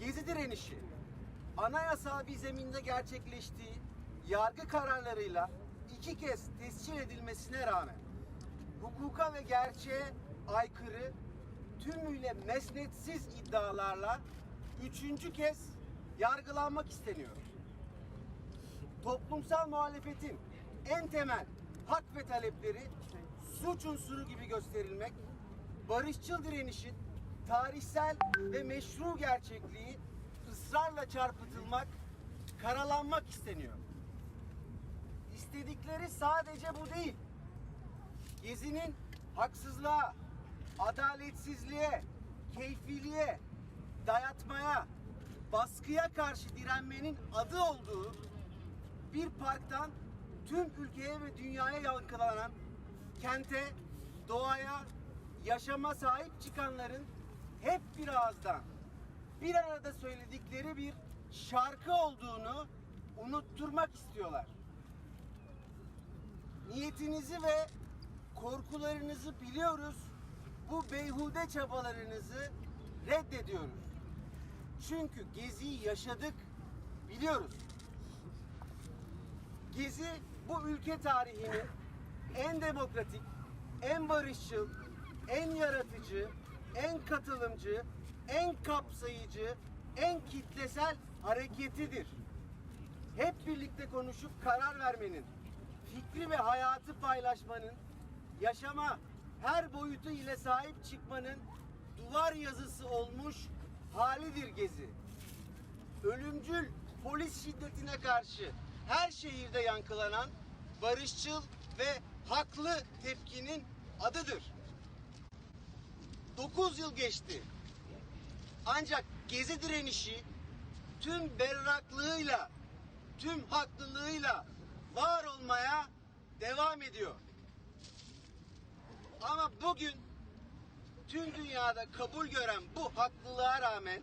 Gezi direnişi anayasal bir zeminde gerçekleştiği yargı kararlarıyla iki kez tescil edilmesine rağmen hukuka ve gerçeğe aykırı tümüyle mesnetsiz iddialarla üçüncü kez yargılanmak isteniyor. Toplumsal muhalefetin en temel hak ve talepleri suç unsuru gibi gösterilmek, barışçıl direnişin tarihsel ve meşru gerçekliği ısrarla çarpıtılmak, karalanmak isteniyor. İstedikleri sadece bu değil. Gezi'nin haksızlığa, adaletsizliğe, keyfiliğe, dayatmaya, baskıya karşı direnmenin adı olduğu bir parktan tüm ülkeye ve dünyaya yankılanan kente, doğaya, yaşama sahip çıkanların hep bir ağızdan bir arada söyledikleri bir şarkı olduğunu unutturmak istiyorlar. Niyetinizi ve korkularınızı biliyoruz. Bu beyhude çabalarınızı reddediyoruz. Çünkü geziyi yaşadık, biliyoruz. Gezi bu ülke tarihinin en demokratik, en barışçıl, en yaratıcı, katılımcı, en kapsayıcı, en kitlesel hareketidir. Hep birlikte konuşup karar vermenin, fikri ve hayatı paylaşmanın, yaşama her boyutu ile sahip çıkmanın duvar yazısı olmuş halidir Gezi ölümcül polis şiddetine karşı her şehirde yankılanan barışçıl ve haklı tepkinin adıdır. 9 yıl geçti. Ancak gezi direnişi tüm berraklığıyla, tüm haklılığıyla var olmaya devam ediyor. Ama bugün tüm dünyada kabul gören bu haklılığa rağmen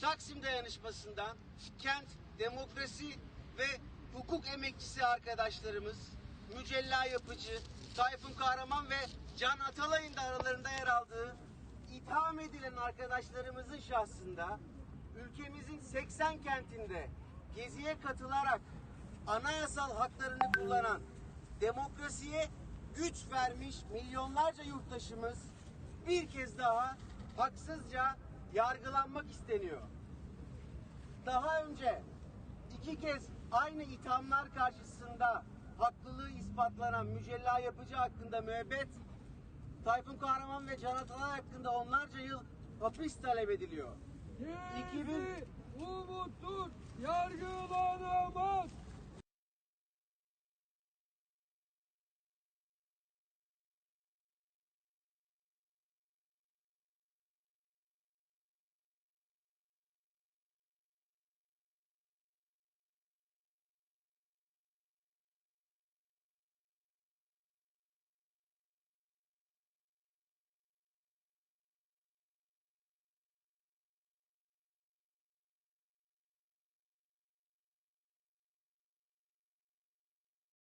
Taksim dayanışmasından kent, demokrasi ve hukuk emekçisi arkadaşlarımız Mücella Yapıcı, Tayfun Kahraman ve Can Atalay'ın da aralarında yer aldığı itham edilen arkadaşlarımızın şahsında ülkemizin 80 kentinde geziye katılarak anayasal haklarını kullanan demokrasiye güç vermiş milyonlarca yurttaşımız bir kez daha haksızca yargılanmak isteniyor. Daha önce iki kez aynı ithamlar karşısında haklılığı ispatlanan Mücella Yapıcı hakkında müebbet, Tayfun Kahraman ve Can Atalay hakkında onlarca yıl hapis talep ediliyor. Gezi 2000 umuttur, yargılanamaz.